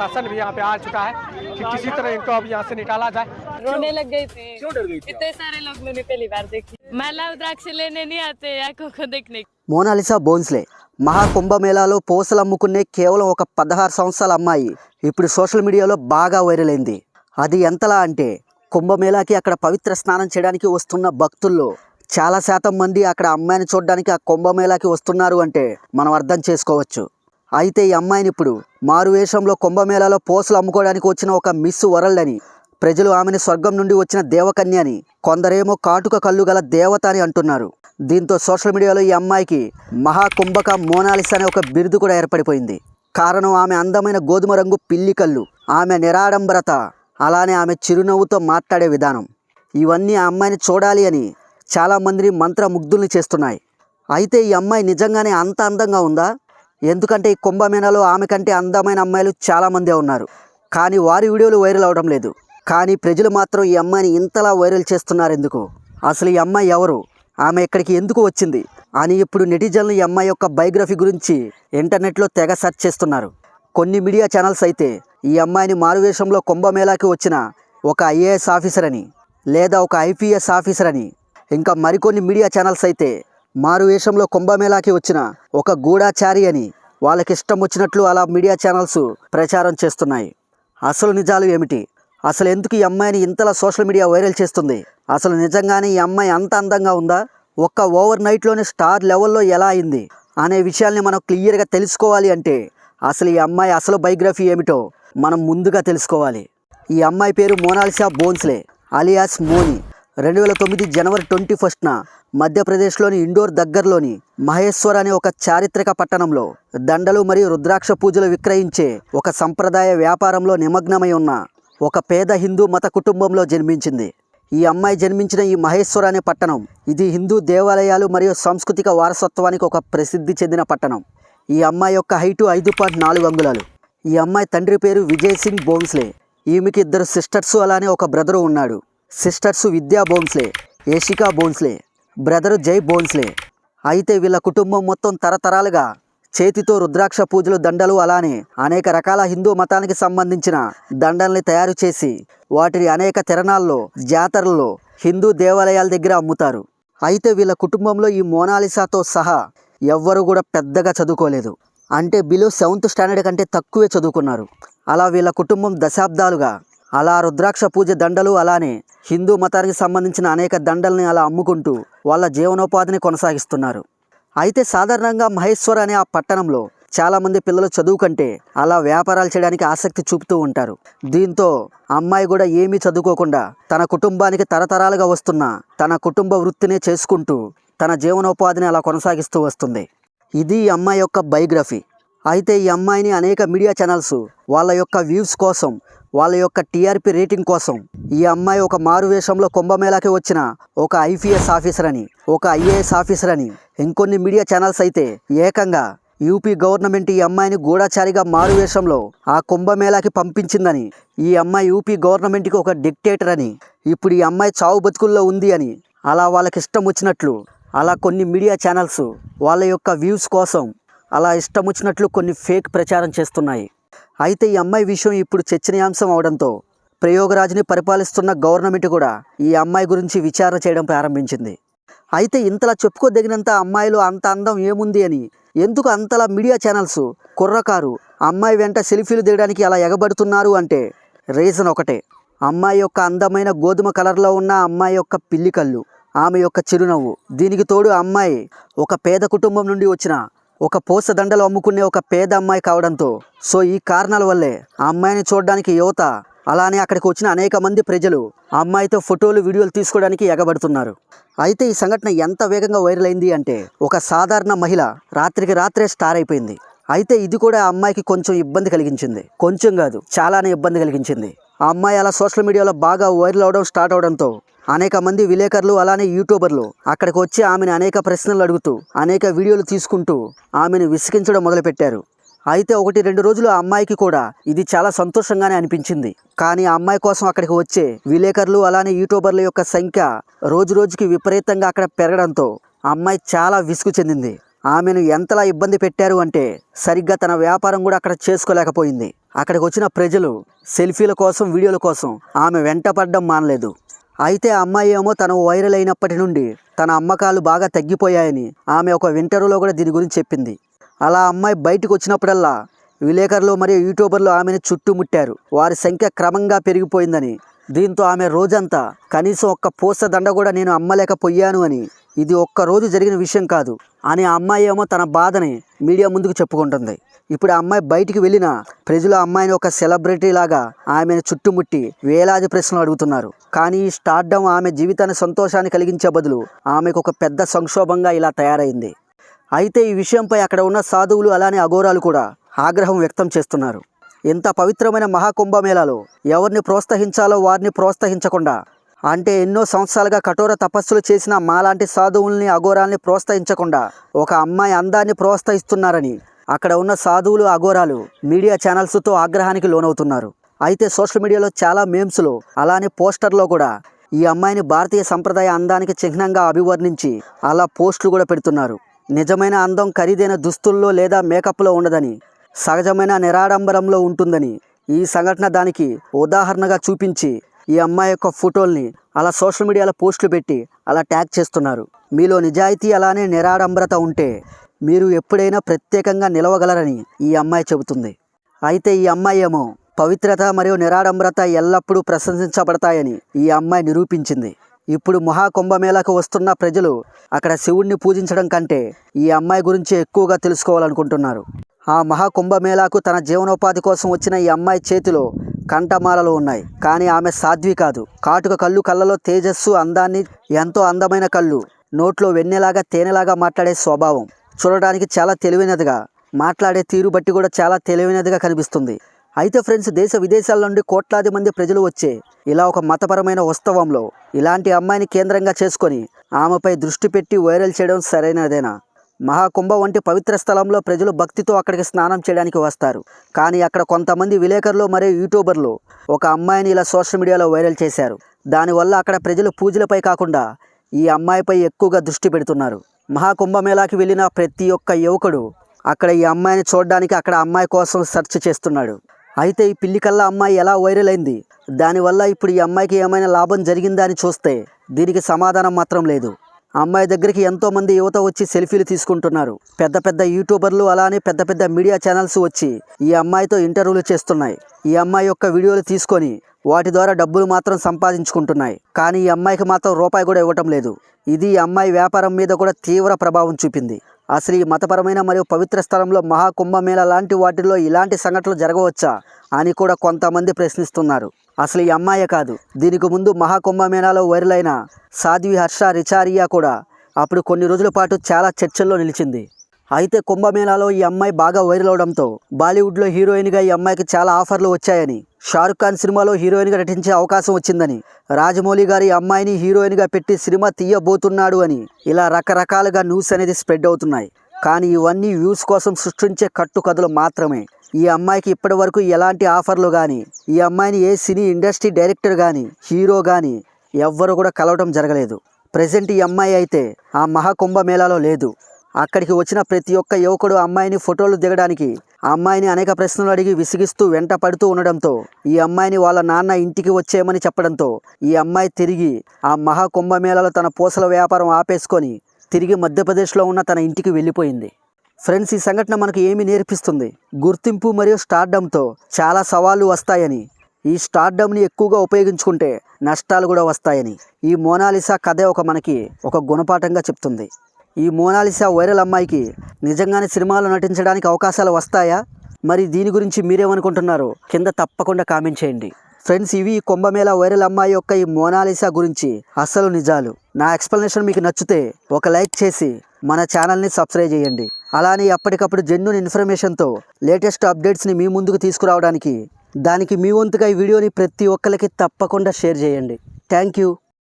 प्रशासन भी यहाँ पे आ चुका है कि किसी तरह इनको अब यहाँ से निकाला जाए रोने लग गई थी क्यों डर गई थी इतने सारे लोग मैंने पहली बार देखी महिला रुद्राक्ष लेने नहीं आते आंखों को देखने మోనాలిసా బోన్స్లే మహాకుంభమేళాలో పూసలు అమ్ముకునే కేవలం ఒక పదహారు సంవత్సరాల అమ్మాయి ఇప్పుడు సోషల్ మీడియాలో బాగా వైరల్ అయింది అది ఎంతలా అంటే కుంభమేళాకి అక్కడ పవిత్ర స్నానం చేయడానికి వస్తున్న భక్తుల్లో చాలా శాతం మంది అక్కడ అమ్మాయిని చూడడానికి ఆ కుంభమేళాకి వస్తున్నారు అంటే మనం అర్థం చేసుకోవచ్చు అయితే ఈ అమ్మాయిని ఇప్పుడు మారు వేషంలో కుంభమేళాలో పోసులు అమ్ముకోవడానికి వచ్చిన ఒక మిస్ వరల్డ్ అని ప్రజలు ఆమెను స్వర్గం నుండి వచ్చిన దేవకన్య అని కొందరేమో కాటుక కళ్ళు గల దేవత అని అంటున్నారు. దీంతో సోషల్ మీడియాలో ఈ అమ్మాయికి మహాకుంభక మోనాలిస్ అనే ఒక బిరుదు కూడా ఏర్పడిపోయింది. కారణం ఆమె అందమైన గోధుమ రంగు పిల్లి కళ్ళు ఆమె నిరాడంబరత అలానే ఆమె చిరునవ్వుతో మాట్లాడే విధానం. ఇవన్నీ ఆ అమ్మాయిని చూడాలి అని చాలామందిని మంత్రముగ్ధుల్ని చేస్తున్నాయి. అయితే ఈ అమ్మాయి నిజంగానే అంత అందంగా ఉందా? ఎందుకంటే ఈ కుంభమేళాలో ఆమె కంటే అందమైన అమ్మాయిలు చాలామందే ఉన్నారు. కానీ వారి వీడియోలు వైరల్ అవడం లేదు. కానీ ప్రజలు మాత్రం ఈ అమ్మాయిని ఇంతలా వైరల్ చేస్తున్నారు ఎందుకు అసలు ఈ అమ్మాయి ఎవరు? ఆమె ఇక్కడికి ఎందుకు వచ్చింది? అని ఇప్పుడు నెటిజన్లు ఈ అమ్మాయి యొక్క బయోగ్రఫీ గురించి ఇంటర్నెట్లో తెగ సెర్చ్ చేస్తున్నారు. కొన్ని మీడియా ఛానల్స్ అయితే ఈ అమ్మాయిని మారువేషంలో కుంభమేళాకి వచ్చిన ఒక ఐఏఎస్ ఆఫీసర్ అని లేదా ఒక ఐపీఎస్ ఆఫీసర్ అని. ఇంకా మరికొన్ని మీడియా ఛానల్స్ అయితే మారు వేషంలో కుంభమేళాకి వచ్చిన ఒక గూఢాచారి అని వాళ్ళకి ఇష్టం వచ్చినట్లు అలా మీడియా ఛానల్స్ ప్రచారం చేస్తున్నాయి. అసలు నిజాలు ఏమిటి? అసలు ఎందుకు ఈ అమ్మాయిని ఇంతలా సోషల్ మీడియా వైరల్ చేస్తుంది? అసలు నిజంగానే ఈ అమ్మాయి అంత అందంగా ఉందా? ఒక్క ఓవర్ నైట్లోనే స్టార్ లెవెల్లో ఎలా అయింది? అనే విషయాల్ని మనం క్లియర్గా తెలుసుకోవాలి అంటే అసలు ఈ అమ్మాయి అసలు బయోగ్రఫీ ఏమిటో మనం ముందుగా తెలుసుకోవాలి. ఈ అమ్మాయి పేరు మోనాలిసా బోన్స్లే అలియాస్ మోని. రెండు వేల తొమ్మిది జనవరి ట్వంటీ ఫస్ట్న మధ్యప్రదేశ్లోని ఇండోర్ దగ్గరలోని మహేశ్వర్ అనే ఒక చారిత్రక పట్టణంలో దండలు మరియు రుద్రాక్ష పూజలు విక్రయించే ఒక సంప్రదాయ వ్యాపారంలో నిమగ్నమై ఉన్న ఒక పేద హిందూ మత కుటుంబంలో జన్మించింది. ఈ అమ్మాయి జన్మించిన ఈ మహేశ్వర్ అనే పట్టణం ఇది హిందూ దేవాలయాలు మరియు సాంస్కృతిక వారసత్వానికి ఒక ప్రసిద్ధి చెందిన పట్టణం. ఈ అమ్మాయి యొక్క హైటు ఐదు పాయింట్ నాలుగు అంగుళాలు. ఈ అమ్మాయి తండ్రి పేరు విజయ్ సింగ్ బోన్స్లే ఈమెకి ఇద్దరు సిస్టర్స్ అలానే ఒక బ్రదరు ఉన్నాడు. సిస్టర్స్ విద్యా బోన్స్లే ఏషికా బోన్స్లే బ్రదరు జై బోన్స్లే అయితే వీళ్ళ కుటుంబం మొత్తం తరతరాలుగా చేతితో రుద్రాక్ష పూజలు దండలు అలానే అనేక రకాల హిందూ మతానికి సంబంధించిన దండల్ని తయారు చేసి వాటిని అనేక తిరణాల్లో జాతరల్లో హిందూ దేవాలయాల దగ్గర అమ్ముతారు. అయితే వీళ్ళ కుటుంబంలో ఈ మోనాలిసాతో సహా ఎవ్వరు కూడా పెద్దగా చదువుకోలేదు. అంటే బిలో సెవెంత్ స్టాండర్డ్ కంటే తక్కువే చదువుకున్నారు. అలా వీళ్ళ కుటుంబం దశాబ్దాలుగా అలా రుద్రాక్ష పూజ దండలు అలానే హిందూ మతానికి సంబంధించిన అనేక దండల్ని అలా అమ్ముకుంటూ వాళ్ళ జీవనోపాధిని కొనసాగిస్తున్నారు. అయితే సాధారణంగా మహేశ్వర్ అనే ఆ పట్టణంలో చాలామంది పిల్లలు చదువు కంటే అలా వ్యాపారాలు చేయడానికి ఆసక్తి చూపుతూ ఉంటారు. దీంతో అమ్మాయి కూడా ఏమీ చదువుకోకుండా తన కుటుంబానికి తరతరాలుగా వస్తున్న తన కుటుంబ వృత్తినే చేసుకుంటూ తన జీవనోపాధిని అలా కొనసాగిస్తూ వస్తుంది. ఇది ఈ అమ్మాయి యొక్క బయోగ్రఫీ. అయితే ఈ అమ్మాయిని అనేక మీడియా ఛానల్స్ వాళ్ళ యొక్క వ్యూస్ కోసం వాళ్ళ యొక్క టీఆర్పీ రేటింగ్ కోసం ఈ అమ్మాయి ఒక మారు వేషంలో కుంభమేళాకి వచ్చిన ఒక ఐపీఎస్ ఆఫీసర్ అని ఒక ఐఏఎస్ ఆఫీసర్ అని ఇంకొన్ని మీడియా ఛానల్స్ అయితే ఏకంగా యూపీ గవర్నమెంట్ ఈ అమ్మాయిని గూఢచారిగా మారు వేషంలో ఆ కుంభమేళాకి పంపించిందని ఈ అమ్మాయి యూపీ గవర్నమెంట్కి ఒక డిక్టేటర్ అని ఇప్పుడు ఈ అమ్మాయి చావు బతుకుల్లో ఉంది అని అలా వాళ్ళకి ఇష్టం వచ్చినట్లు అలా కొన్ని మీడియా ఛానల్స్ వాళ్ళ యొక్క వ్యూస్ కోసం అలా ఇష్టం వచ్చినట్లు కొన్ని ఫేక్ ప్రచారం చేస్తున్నాయి. అయితే ఈ అమ్మాయి విషయం ఇప్పుడు చర్చనీయాంశం అవడంతో ప్రయోగరాజుని పరిపాలిస్తున్న గవర్నమెంట్ కూడా ఈ అమ్మాయి గురించి విచారణ చేయడం ప్రారంభించింది. అయితే ఇంతలా చెప్పుకోదగినంత అమ్మాయిలో అంత అందం ఏముంది అని ఎందుకు అంతలా మీడియా ఛానల్స్ కుర్రకారు అమ్మాయి వెంట సెల్ఫీలు దిగడానికి అలా ఎగబడుతున్నారు అంటే రీజన్ ఒకటే. అమ్మాయి యొక్క అందమైన గోధుమ కలర్లో ఉన్న అమ్మాయి యొక్క పిల్లి కళ్ళు ఆమె యొక్క చిరునవ్వు. దీనికి తోడు అమ్మాయి ఒక పేద కుటుంబం నుండి వచ్చిన ఒక పోసదండలు అమ్ముకునే ఒక పేద అమ్మాయి కావడంతో సో ఈ కారణాల వల్లే ఆ అమ్మాయిని చూడడానికి యువత అలానే అక్కడికి వచ్చిన అనేక మంది ప్రజలు ఆ అమ్మాయితో ఫోటోలు వీడియోలు తీసుకోవడానికి ఎగబడుతున్నారు. అయితే ఈ సంఘటన ఎంత వేగంగా వైరల్ అయింది అంటే ఒక సాధారణ మహిళ రాత్రికి రాత్రే స్టార్ అయిపోయింది. అయితే ఇది కూడా ఆ అమ్మాయికి కొంచెం ఇబ్బంది కలిగించింది. కొంచెం కాదు చాలానే ఇబ్బంది కలిగించింది. ఆ అమ్మాయి అలా సోషల్ మీడియాలో బాగా వైరల్ అవడం స్టార్ట్ అవడంతో అనేక మంది విలేకరులు అలానే యూట్యూబర్లు అక్కడికి వచ్చి ఆమెను అనేక ప్రశ్నలు అడుగుతూ అనేక వీడియోలు తీసుకుంటూ ఆమెను విసిగించడం మొదలుపెట్టారు. అయితే ఒకటి రెండు రోజులు ఆ అమ్మాయికి కూడా ఇది చాలా సంతోషంగానే అనిపించింది. కానీ ఆ అమ్మాయి కోసం అక్కడికి వచ్చే విలేకరులు అలానే యూట్యూబర్ల యొక్క సంఖ్య రోజు రోజుకి విపరీతంగా అక్కడ పెరగడంతో ఆ అమ్మాయి చాలా విసుగు చెందింది. ఆమెను ఎంతలా ఇబ్బంది పెట్టారు అంటే సరిగ్గా తన వ్యాపారం కూడా అక్కడ చేసుకోలేకపోయింది. అక్కడికి వచ్చిన ప్రజలు సెల్ఫీల కోసం వీడియోల కోసం ఆమె వెంట పడడం మానలేదు. అయితే అమ్మాయి ఏమో తను వైరల్ అయినప్పటి నుండి తన అమ్మకాలు బాగా తగ్గిపోయాయని ఆమె ఒక ఇంటర్వ్యూలో కూడా దీని గురించి చెప్పింది. అలా అమ్మాయి బయటకు వచ్చినప్పుడల్లా విలేకరులు మరియు యూట్యూబర్లు ఆమెను చుట్టుముట్టారు. వారి సంఖ్య క్రమంగా పెరిగిపోయిందని దీంతో ఆమె రోజంతా కనీసం ఒక్క పూస దండ కూడా నేను అమ్మలేకపోయాను అని ఇది ఒక్క రోజు జరిగిన విషయం కాదు. అని ఆ అమ్మాయి ఏమో తన బాధని మీడియా ముందుకు చెప్పుకుంటుంది. ఇప్పుడు ఆ అమ్మాయి బయటికి వెళ్ళిన ప్రజలు ఆ అమ్మాయిని ఒక సెలబ్రిటీ లాగా ఆమెను చుట్టుముట్టి వేలాది ప్రశ్నలు అడుగుతున్నారు. కానీ ఈ స్టార్డమ్ ఆమె జీవితాన్ని సంతోషాన్ని కలిగించే బదులు ఆమెకు ఒక పెద్ద సంక్షోభంగా ఇలా తయారైంది. అయితే ఈ విషయంపై అక్కడ ఉన్న సాధువులు అలానే అఘోరాలు కూడా ఆగ్రహం వ్యక్తం చేస్తున్నారు. ఇంత పవిత్రమైన మహాకుంభమేళాలో ఎవరిని ప్రోత్సహించాలో వారిని ప్రోత్సహించకుండా అంటే ఎన్నో సంవత్సరాలుగా కఠోర తపస్సులు చేసిన మాలాంటి సాధువుల్ని అఘోరాల్ని ప్రోత్సహించకుండా ఒక అమ్మాయి అందాన్ని ప్రోత్సహిస్తున్నారని అక్కడ ఉన్న సాధువులు అఘోరాలు మీడియా ఛానల్స్తో ఆగ్రహానికి లోనవుతున్నారు. అయితే సోషల్ మీడియాలో చాలా మేమ్స్లో అలానే పోస్టర్లో కూడా ఈ అమ్మాయిని భారతీయ సంప్రదాయ అందానికి చిహ్నంగా అభివర్ణించి అలా పోస్టులు కూడా పెడుతున్నారు. నిజమైన అందం ఖరీదైన దుస్తుల్లో లేదా మేకప్లో ఉండదని సహజమైన నిరాడంబరంలో ఉంటుందని ఈ సంఘటన దానికి ఉదాహరణగా చూపించి ఈ అమ్మాయి యొక్క ఫోటోల్ని అలా సోషల్ మీడియాలో పోస్టులు పెట్టి అలా ట్యాగ్ చేస్తున్నారు. మీలో నిజాయితీ అలానే నిరాడంబరత ఉంటే మీరు ఎప్పుడైనా ప్రత్యేకంగా నిలవగలరని ఈ అమ్మాయి చెబుతుంది. అయితే ఈ అమ్మాయి ఏమో పవిత్రత మరియు నిరాడంబరత ఎల్లప్పుడూ ప్రశంసించబడతాయని ఈ అమ్మాయి నిరూపించింది. ఇప్పుడు మహాకుంభమేళాకు వస్తున్న ప్రజలు అక్కడ శివుణ్ణి పూజించడం కంటే ఈ అమ్మాయి గురించి ఎక్కువగా తెలుసుకోవాలనుకుంటున్నారు. ఆ మహాకుంభమేళాకు తన జీవనోపాధి కోసం వచ్చిన ఈ అమ్మాయి చేతిలో కంఠమాలలు ఉన్నాయి. కానీ ఆమె సాధ్వి కాదు. కాటుక కళ్ళు కళ్ళలో తేజస్సు అందాన్ని ఎంతో అందమైన కళ్ళు నోట్లో వెన్నెలాగా తేనెలాగా మాట్లాడే స్వభావం చూడడానికి చాలా తెలివైనదిగా మాట్లాడే తీరు బట్టి కూడా చాలా తెలివైనదిగా కనిపిస్తుంది. అయితే ఫ్రెండ్స్ దేశ విదేశాల నుండి కోట్లాది మంది ప్రజలు వచ్చే ఇలా ఒక మతపరమైన ఉత్సవంలో ఇలాంటి అమ్మాయిని కేంద్రంగా చేసుకొని ఆమెపై దృష్టి పెట్టి వైరల్ చేయడం సరైనదేనా? మహాకుంభ వంటి పవిత్ర స్థలంలో ప్రజలు భక్తితో అక్కడికి స్నానం చేయడానికి వస్తారు. కానీ అక్కడ కొంతమంది విలేకరులు మరియు యూట్యూబర్లు ఒక అమ్మాయిని ఇలా సోషల్ మీడియాలో వైరల్ చేశారు. దానివల్ల అక్కడ ప్రజలు పూజలపై కాకుండా ఈ అమ్మాయిపై ఎక్కువగా దృష్టి పెడుతున్నారు. మహాకుంభమేళాకి వెళ్ళిన ప్రతి ఒక్క యువకుడు అక్కడ ఈ అమ్మాయిని చూడడానికి అక్కడ అమ్మాయి కోసం సెర్చ్ చేస్తున్నాడు. అయితే ఈ పిల్లికల్లా అమ్మాయి ఎలా వైరల్ అయింది? దానివల్ల ఇప్పుడు ఈ అమ్మాయికి ఏమైనా లాభం జరిగిందా అని చూస్తే దీనికి సమాధానం మాత్రం లేదు. అమ్మాయి దగ్గరికి ఎంతో మంది యువత వచ్చి సెల్ఫీలు తీసుకుంటున్నారు. పెద్ద పెద్ద యూట్యూబర్లు అలానే పెద్ద పెద్ద మీడియా ఛానల్స్ వచ్చి ఈ అమ్మాయితో ఇంటర్వ్యూలు చేస్తున్నాయి. ఈ అమ్మాయి యొక్క వీడియోలు తీసుకొని వాటి ద్వారా డబ్బులు మాత్రం సంపాదించుకుంటున్నాయి. కానీ ఈ అమ్మాయికి మాత్రం రూపాయి కూడా ఇవ్వటం లేదు. ఇది ఈ అమ్మాయి వ్యాపారం మీద కూడా తీవ్ర ప్రభావం చూపింది. అసలు ఈ మతపరమైన మరియు పవిత్ర స్థలంలో మహాకుంభమేళ లాంటి వాటిల్లో ఇలాంటి సంఘటనలు జరగవచ్చా? అని కూడా కొంతమంది ప్రశ్నిస్తున్నారు. అసలు ఈ అమ్మాయే కాదు. దీనికి ముందు మహాకుంభమేళాలో వైరలైన సాధ్వి హర్ష రిచారియా కూడా అప్పుడు కొన్ని రోజుల పాటు చాలా చర్చల్లో నిలిచింది. అయితే కుంభమేళాలో ఈ అమ్మాయి బాగా వైరల్ అవడంతో బాలీవుడ్లో హీరోయిన్గా ఈ అమ్మాయికి చాలా ఆఫర్లు వచ్చాయని షారుఖ్ ఖాన్ సినిమాలో హీరోయిన్గా నటించే అవకాశం వచ్చిందని రాజమౌళి గారి అమ్మాయిని హీరోయిన్గా పెట్టి సినిమా తీయబోతున్నాడు అని ఇలా రకరకాలుగా న్యూస్ అనేది స్ప్రెడ్ అవుతున్నాయి. కానీ ఇవన్నీ వ్యూస్ కోసం సృష్టించే కట్టుకథలు మాత్రమే. ఈ అమ్మాయికి ఇప్పటి వరకు ఎలాంటి ఆఫర్లు కానీ ఈ అమ్మాయిని ఏ సినీ ఇండస్ట్రీ డైరెక్టర్ కానీ హీరో కానీ ఎవ్వరు కూడా కలవడం జరగలేదు. ప్రజెంట్ ఈ అమ్మాయి అయితే ఆ మహాకుంభమేళాలో లేదు. అక్కడికి వచ్చిన ప్రతి ఒక్క యువకుడు అమ్మాయిని ఫోటోలు దిగడానికి ఆ అమ్మాయిని అనేక ప్రశ్నలు అడిగి విసిగిస్తూ వెంట పడుతూ ఉండడంతో ఈ అమ్మాయిని వాళ్ళ నాన్న ఇంటికి వచ్చేయమని చెప్పడంతో ఈ అమ్మాయి తిరిగి ఆ మహాకుంభమేళాలో తన పూసల వ్యాపారం ఆపేసుకొని తిరిగి మధ్యప్రదేశ్లో ఉన్న తన ఇంటికి వెళ్ళిపోయింది. ఫ్రెండ్స్ ఈ సంఘటన మనకు ఏమి నేర్పిస్తుంది? గుర్తింపు మరియు స్టార్డమ్తో చాలా సవాళ్ళు వస్తాయని. ఈ స్టార్డమ్ని ఎక్కువగా ఉపయోగించుకుంటే నష్టాలు కూడా వస్తాయని. ఈ మోనాలిసా కథే ఒక మనకి ఒక గుణపాఠంగా చెప్తుంది. ఈ మోనాలిసా వైరల్ అమ్మాయికి నిజంగానే సినిమాలో నటించడానికి అవకాశాలు వస్తాయా? మరి దీని గురించి మీరేమనుకుంటున్నారు? కింద తప్పకుండా కామెంట్ చేయండి. ఫ్రెండ్స్ ఇవి కుంభమేళ వైరల్ అమ్మాయి యొక్క ఈ మోనాలిసా గురించి అసలు నిజాలు. నా ఎక్స్ప్లెనేషన్ మీకు నచ్చితే ఒక లైక్ చేసి మన ఛానల్ని సబ్స్క్రైబ్ చేయండి. అలానే ఎప్పటికప్పుడు జెన్యున్ ఇన్ఫర్మేషన్తో లేటెస్ట్ అప్డేట్స్ని మీ ముందుకు తీసుకురావడానికి దానికి మీ వంతుగా ఈ వీడియోని ప్రతి ఒక్కరికి తప్పకుండా షేర్ చేయండి. Thank you.